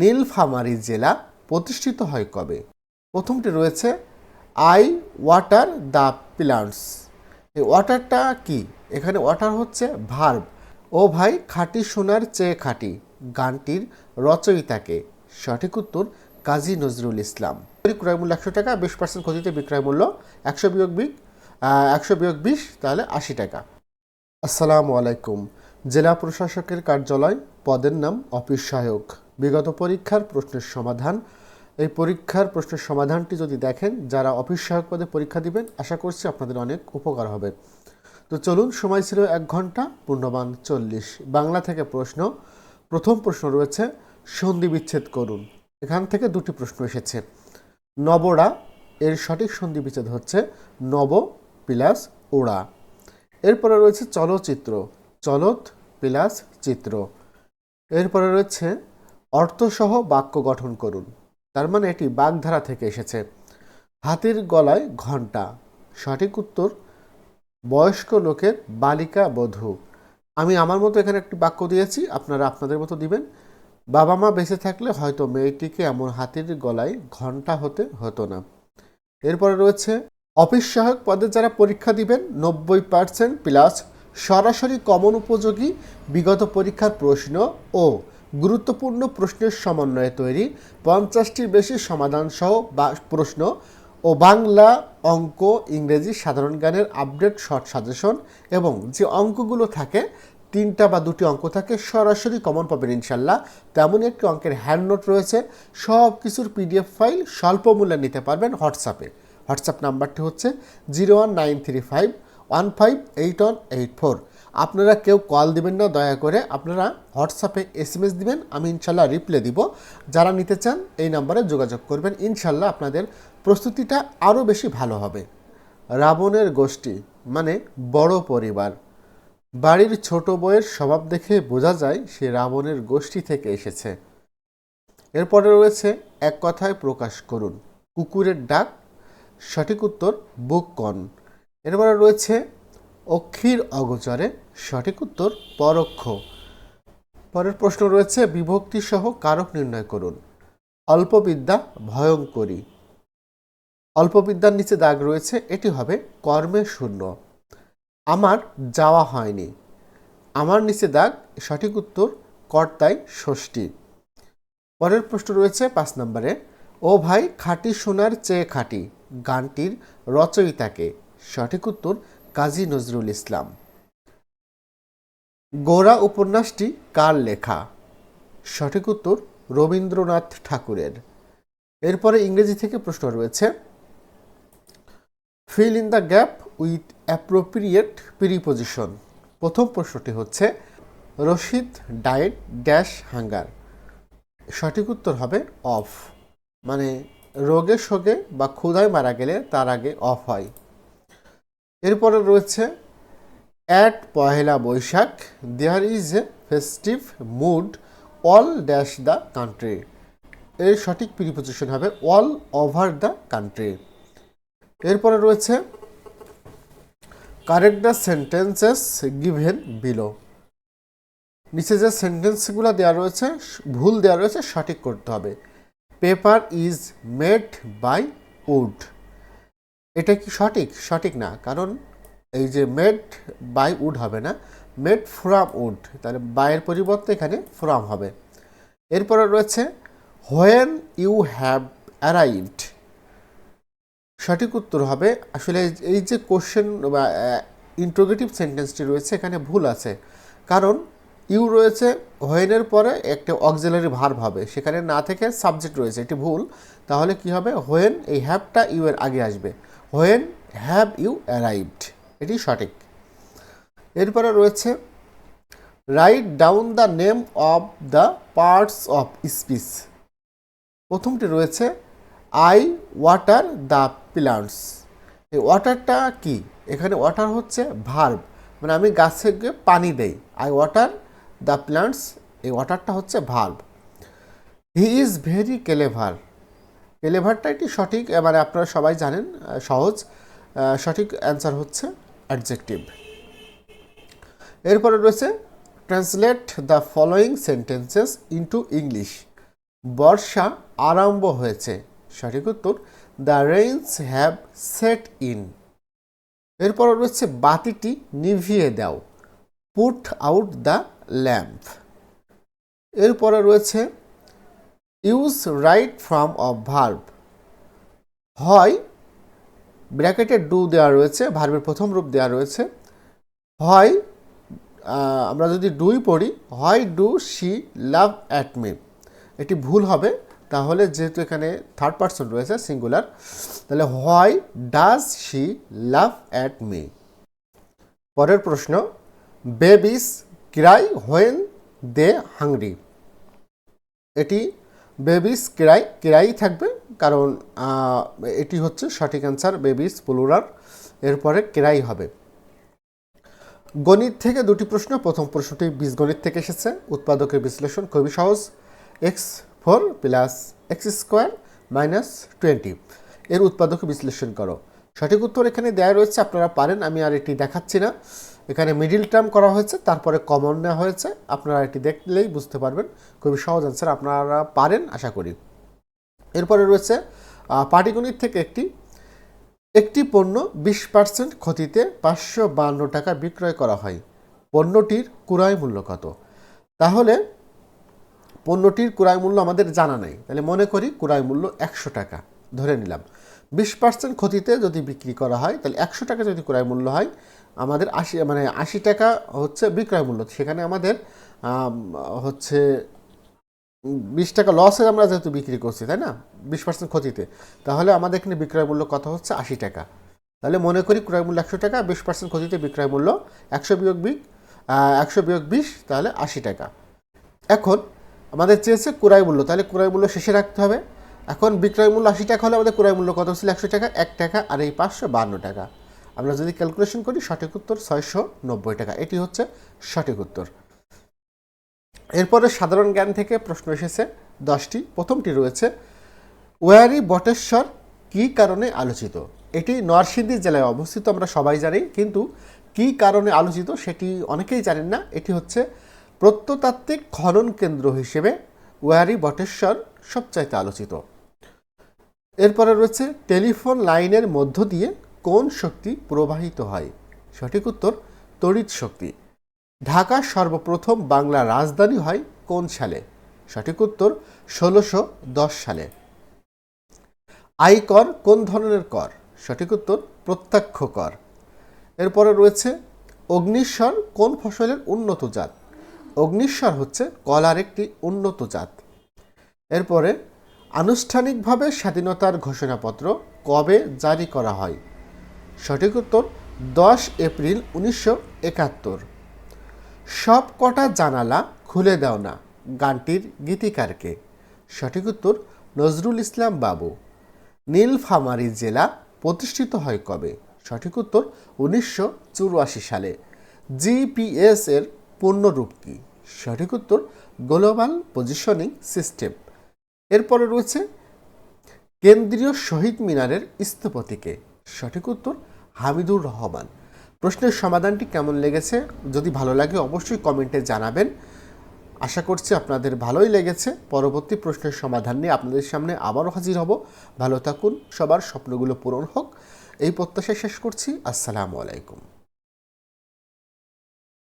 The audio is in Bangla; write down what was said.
নীলফামারী জেলা প্রতিষ্ঠিত হয় কবে? প্রথমটি রয়েছে আই ওয়াটার দ্য প্লান্টস। এই ওয়াটারটা কি? এখানে ওয়াটার হচ্ছে ভার্ব। ও ভাই, খাঁটি সোনার চেয়ে খাঁটি। গানটির রচয়িতাকে সঠিক উত্তর কাজী নজরুল ইসলাম। ক্রয় মূল্য একশো টাকা, বিশ পার্সেন্ট ক্ষতিতে বিক্রয় মূল্য একশো বিয়োগ বিগ একশো বিয়োগ বিশ, তাহলে আশি টাকা। আসসালামু আলাইকুম। জেলা প্রশাসকের কার্যালয়, পদের নাম অফিস সহায়ক। বিগত পরীক্ষার প্রশ্নের সমাধান। এই পরীক্ষার প্রশ্নের সমাধানটি যদি দেখেন, যারা অফিস সহায়ক পদে পরীক্ষা দিবেন, আশা করছি আপনাদের অনেক উপকার হবে। তো চলুন, সময় ছিল এক ঘণ্টা, পূর্ণমান চল্লিশ। বাংলা থেকে প্রশ্ন। প্রথম প্রশ্ন রয়েছে, সন্ধি বিচ্ছেদ করুন। এখান থেকে দুটি প্রশ্ন এসেছে। নবরা, এর সঠিক সন্ধি বিচ্ছেদ হচ্ছে নব প্লাস ওড়া। এরপরে রয়েছে চলচ্চিত্র চলত প্লাস চিত্র। এরপরে রয়েছে অর্থসহ বাক্য গঠন করুন। তার মানে এটি বাগধারা থেকে এসেছে। হাতির গলায় ঘণ্টা। সঠিক উত্তর, বয়স্ক লোকের বালিকা বধূ। আমি আমার মতো এখানে একটি বাক্য দিয়েছি, আপনারা আপনাদের মতো দিবেন। বাবা মা বেঁচে থাকলে হয়তো মেয়েটিকে এমন হাতির গলায় ঘণ্টা হতে হতো না। এরপরে রয়েছে, অফিস সহায়ক পদে যারা পরীক্ষা দিবেন, নব্বই পার্সেন্ট প্লাস সরাসরি কমন উপযোগী বিগত পরীক্ষার প্রশ্ন ও গুরুত্বপূর্ণ প্রশ্নের সমন্বয়ে তৈরি, পঞ্চাশটির বেশি সমাধান সহ বা প্রশ্ন ও বাংলা অঙ্ক ইংরেজি সাধারণ জ্ঞানের আপডেট, শর্ট সাজেশন এবং যে অঙ্কগুলো থাকে, তিনটা বা দুটি অঙ্ক থাকে, সরাসরি কমন পাবেন ইনশাল্লাহ। তেমনই একটি অঙ্কের হ্যান্ড নোট রয়েছে, সব কিছুর পিডিএফ ফাইল স্বল্প মূল্যে নিতে পারবেন হোয়াটসঅ্যাপে হোয়াটসঅ্যাপ নাম্বারটি হচ্ছে zero one nine three five one five eight one eight four আপনারা কেউ কল দিবেন না, দয়া করে আপনারা হোয়াটসঅ্যাপে এস এম এস দিবেন, আমি ইনশাল্লাহ রিপ্লাই দিব। যারা নিতে চান, এই নাম্বারে যোগাযোগ করবেন। ইনশাল্লাহ আপনাদের প্রস্তুতিটা আরও বেশি ভালো হবে। রাবণের গোষ্ঠী মানে বড় পরিবার। বাড়ির ছোট বইয়ের স্বভাব দেখে বোঝা যায় সে রাবণের গোষ্ঠী থেকে এসেছে। এরপরে রয়েছে, এক কথায় প্রকাশ করুন। কুকুরের ডাক, সঠিক উত্তর, বুক কন। এরপরে রয়েছে অক্ষীর অগোচরে সঠিক উত্তর পরোক্ষ। পরের প্রশ্ন রয়েছে, বিভক্তি সহ কারক নির্ণয় করুন। অল্পবিদ্যা ভয়ঙ্করী। অল্পবিদ্যার নিচে দাগ রয়েছে, এটি হবে কর্মে শূন্য। আমার যাওয়া হয়নি। আমার নিচে দাগ, সঠিক উত্তর কর্তায় ষষ্ঠী। পরের প্রশ্ন রয়েছে পাঁচ নম্বরে, ও ভাই খাঁটি সোনার চেয়ে খাঁটি, গানটির রচয়িতাকে সঠিক উত্তর কাজী নজরুল ইসলাম। গোরা উপন্যাসটি কার লেখা? সঠিক উত্তর রবীন্দ্রনাথ ঠাকুরের। এরপরে ইংরেজি থেকে প্রশ্ন রয়েছে fill in the gap with appropriate preposition প্রথম প্রশ্নটি হচ্ছে, রশিদ ডায়েট ড্যাশ হাঙ্গার সঠিক উত্তর হবে অফ মানে রোগে শোগে বা ক্ষুধায় মারা গেলে তার আগে অফ হয়। এরপরে রয়েছে at Pohela Boishakh there is a festive mood all dash the country এর সঠিক প্রিপোজিশন হবে অল ওভার দ্য কান্ট্রি এরপরে রয়েছে correct the sentences given below নিচে যে সেন্টেন্সগুলো দেওয়া রয়েছে, ভুল দেওয়া রয়েছে, সঠিক করতে হবে। Paper is made by wood এটা কি সঠিক? সঠিক না। কারণ এই যে মেড বাই উড হবে না মেড ফ্রম উড তাহলে বাইয়ের পরিবর্তে এখানে ফ্রম হবে। এরপরে রয়েছে হোয়েন ইউ হ্যাভ অ্যারাইভড সঠিক উত্তর হবে, আসলে এই যে কোশ্চেন বা ইন্ট্রোগেটিভ সেন্টেন্সটি রয়েছে, এখানে ভুল আছে। কারণ ইউ রয়েছে হোয়েনের পরে একটা অক্সিলারি ভার্ব হবে। সেখানে না থেকে সাবজেক্ট রয়েছে, এটি ভুল। তাহলে কি হবে? হোয়েন এই হ্যাভটা ইউ এর আগে আসবে। হোয়েন হ্যাভ ইউ অ্যারাইভড এটি সঠিক। এরপরে রয়েছে write down the name of the parts of speech প্রথমটি রয়েছে আই ওয়াটার দ্য প্লান্টস এই ওয়াটারটা কি? এখানে ওয়াটার হচ্ছে ভার্ব মানে আমি গাছকে পানি দেই। আই ওয়াটার দ্য প্লান্টস এই ওয়াটারটা হচ্ছে verb he is very clever কেলেভারটা একটি সঠিক মানে আপনারা সবাই জানেন সহজ সঠিক অ্যান্সার হচ্ছে অ্যাডজেক্টিভ। এরপরে রয়েছে, translate the following sentences into English. বর্ষা আরম্ভ হয়েছে। সঠিক উত্তর, the rains have set in. এরপর রয়েছে, বাতিটি নিভিয়ে দাও। Put out the lamp. এরপরে রয়েছে use right form of verb হয় ব্র্যাকেটে ডু দেওয়া রয়েছে ভার্বের প্রথম রূপ দেওয়া রয়েছে। হয় আমরা যদি ডুই পড়ি, হয় do she love at me এটি ভুল হবে, তাহলে যেহেতু এখানে থার্ড পার্সন রয়েছে সিঙ্গুলার তাহলে হয় does she love at me পরের প্রশ্ন babies cry when they hungry এটি বেবিস ক্রাই ক্রাই থাকবে। কারণ এটি হচ্ছে সঠিক অ্যান্সার, বেবিস প্লুরাল। এরপরে ক্রাই হবে। গণিত থেকে দুটি প্রশ্ন। প্রথম প্রশ্নটি বীজগণিত থেকে এসেছে। উৎপাদকের বিশ্লেষণ খুবই সহজ। X four plus x square minus twenty. এর উৎপাদক বিশ্লেষণ করো। সঠিক উত্তর এখানে দেওয়া রয়েছে। আপনারা পারেন। আমি আর এটি দেখাচ্ছি না। এখানে মিডিল টার্ম করা হয়েছে, তারপরে কমন নেওয়া হয়েছে। আপনারা এটি দেখলেই বুঝতে পারবেন। খুবই সহজ অ্যান্সার আপনারা পারেন, আশা করি। এরপরে রয়েছে পাটিগণিত থেকে একটি একটি পণ্য বিশ পার্সেন্ট ক্ষতিতে পাঁচশো বান্ন টাকা বিক্রয় করা হয়। পণ্যটির ক্রয় মূল্য কত? তাহলে, পণ্যটির ক্রয় মূল্য আমাদের জানা নেই। তাহলে মনে করি ক্রয় মূল্য একশো টাকা। ধরে নিলাম। বিশ পার্সেন্ট ক্ষতিতে যদি বিক্রি করা হয়, তাহলে একশো টাকা যদি ক্রয় মূল্য হয়, আমাদের আশি মানে আশি টাকা হচ্ছে বিক্রয় মূল্য। সেখানে আমাদের হচ্ছে বিশ টাকা লসে আমরা যেহেতু বিক্রি করছি, তাই না? বিশ পার্সেন্ট ক্ষতিতে। তাহলে আমাদের এখানে বিক্রয় মূল্য কত হচ্ছে? আশি টাকা। তাহলে মনে করি ক্রয় মূল্য একশো টাকা, বিশ পার্সেন্ট ক্ষতিতে বিক্রয় মূল্য একশো বিয়োগ বিগ একশো বিয়োগ বিশ, তাহলে আশি টাকা। এখন আমাদের চেয়েছে ক্রয় মূল্য। তাহলে ক্রয় মূল্য শেষে রাখতে হবে। এখন বিক্রয় মূল্য আশি টাকা হলে আমাদের ক্রয় মূল্য কত ছিল? একশো টাকা, এক টাকা, আর এই পাঁচশো বান্ন টাকা। আমরা যদি ক্যালকুলেশন করি, সঠিক উত্তর ছয়শো নব্বই টাকা। এটি হচ্ছে সঠিক উত্তর। এরপরে সাধারণ জ্ঞান থেকে প্রশ্ন এসেছে দশটি। প্রথমটি রয়েছে, ওয়ারি বটেশ্বর কী কারণে আলোচিত? এটি নরসিংদী জেলায় অবস্থিত, আমরা সবাই জানি, কিন্তু কী কারণে আলোচিত সেটি অনেকেই জানেন না। এটি হচ্ছে প্রত্নতাত্ত্বিক খনন কেন্দ্র হিসেবে ওয়ারি বটেশ্বর সবচাইতে আলোচিত। এরপরে রয়েছে টেলিফোন লাইনের মধ্য দিয়ে কোন শক্তি প্রবাহিত হয়? সঠিক উত্তর, তড়িৎ শক্তি। ঢাকা সর্বপ্রথম বাংলা রাজধানী হয় কোন সালে? সঠিক উত্তর, ষোলোশো দশ সালে। আয়কর কোন ধরনের কর? সঠিক উত্তর, প্রত্যক্ষ কর। এরপরে রয়েছে অগ্নিস্বর কোন ফসলের উন্নত জাত? অগ্নিস্বর হচ্ছে কলার একটি উন্নত জাত। এরপরে আনুষ্ঠানিকভাবে স্বাধীনতার ঘোষণাপত্র কবে জারি করা হয়? সঠিক উত্তর, দশ এপ্রিল উনিশশো একাত্তর। সব কটা জানালা খুলে দাও না, গানটির গীতিকারকে। সঠিক উত্তর, নজরুল ইসলাম বাবু। নীলফামারী জেলা প্রতিষ্ঠিত হয় কবে? সঠিক উত্তর, উনিশশো চুরাশি সালে। জিপিএস এর পূর্ণরূপ কি? সঠিক উত্তর, গ্লোবাল পজিশনিং সিস্টেম। এরপরে রয়েছে, কেন্দ্রীয় শহীদ মিনারের স্থপতিকে। সঠিক উত্তর, হামিদুর রহমান। প্রশ্নের সমাধানটি কেমন লেগেছে? যদি ভালো লাগে অবশ্যই কমেন্টে জানাবেন। আশা করছি আপনাদের ভালোই লেগেছে। পরবর্তী প্রশ্নের সমাধান নিয়ে আপনাদের সামনে আবারও হাজির হব। ভালো থাকুন, সবার স্বপ্নগুলো পূরণ হোক। এই প্রত্যাশা শেষ করছি। আসসালামু আলাইকুম।